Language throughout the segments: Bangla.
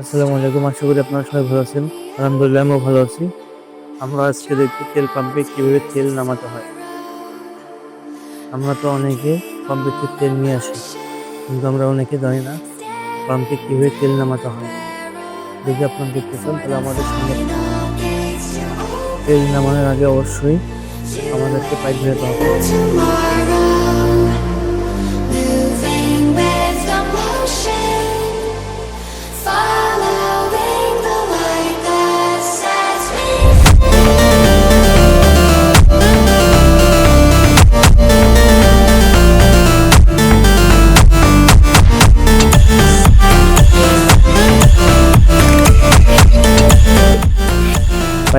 আসসালামু আলাইকুম, আশা করি আপনারা সবাই ভালো আছেন। আলহামদুলিল্লাহ, আমিও ভালো আছি। আমরা আজকে দেখছি তেল পাম্পে কীভাবে তেল নামাতে হয়। আমরা তো অনেকে পাম্পে তেল নিয়ে আসি, কিন্তু আমরা অনেকে জানি না পাম্পে কীভাবে তেল নামাতে হয়। যদি আপনারা দেখতে চান, তাহলে আমাদের সঙ্গে তেল নামানোর আগে অবশ্যই আমাদেরকে পাইপ ধরে হবে।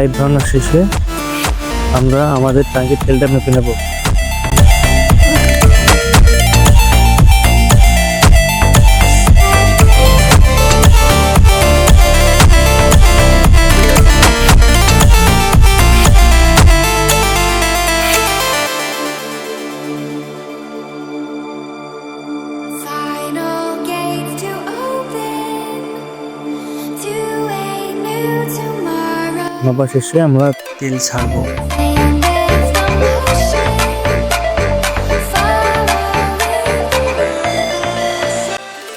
পাইপ ধরানোর শেষে আমরা আমাদের ট্যাঙ্কের তেলটা মেপে নেব। মাপা শেষে আমরা তেল ছাড়বো।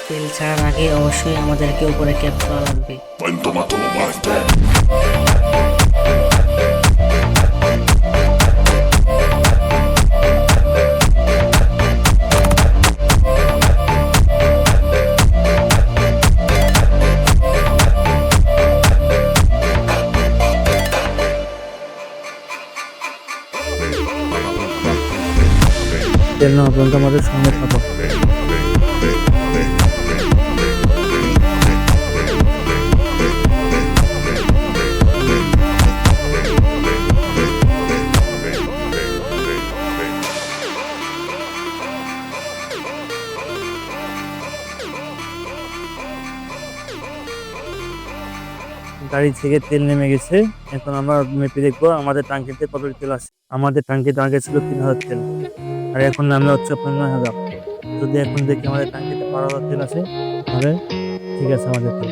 তেল ছাড়ার আগে অবশ্যই আমাদেরকে উপরে ক্যাপ করা লাগবে তেল নেওয়া পর্যন্ত আমাদের সঙ্গে থাকো। গাড়ি থেকে তেল নেমে গেছে। এখন আমরা মেপে দেখব আমাদের টাঙ্কিতে কত তেল আছে। আমাদের টাঙ্কিতে আগে ছিল তিন হাজার তেল। আর এখন নামলে হচ্ছে আপনার নয় হাজার। যদি এখন দেখি আমাদের টাঙ্কিতে বারো হাজার তেল আছে, তাহলে ঠিক আছে আমাদের তেল।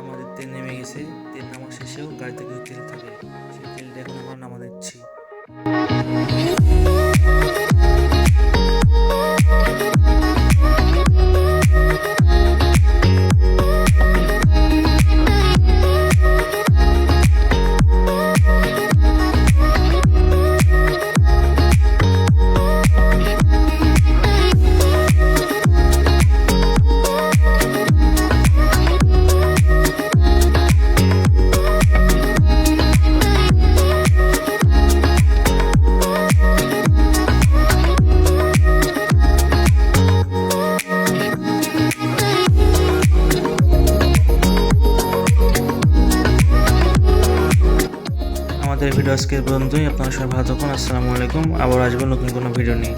আমাদের তেল নেমে গেছে, তেল নামা শেষেও গাড়িতে কিছু তেল থাকে। সেই তেলটা এখন আমরা নামা দিচ্ছি। আমাদের ভিডিও আজকে পর্যন্তই। আপনারা সবাই ভালো থাকুন। আসসালামু আলাইকুম। আবার আসবেন নতুন কোনো ভিডিও নিয়ে।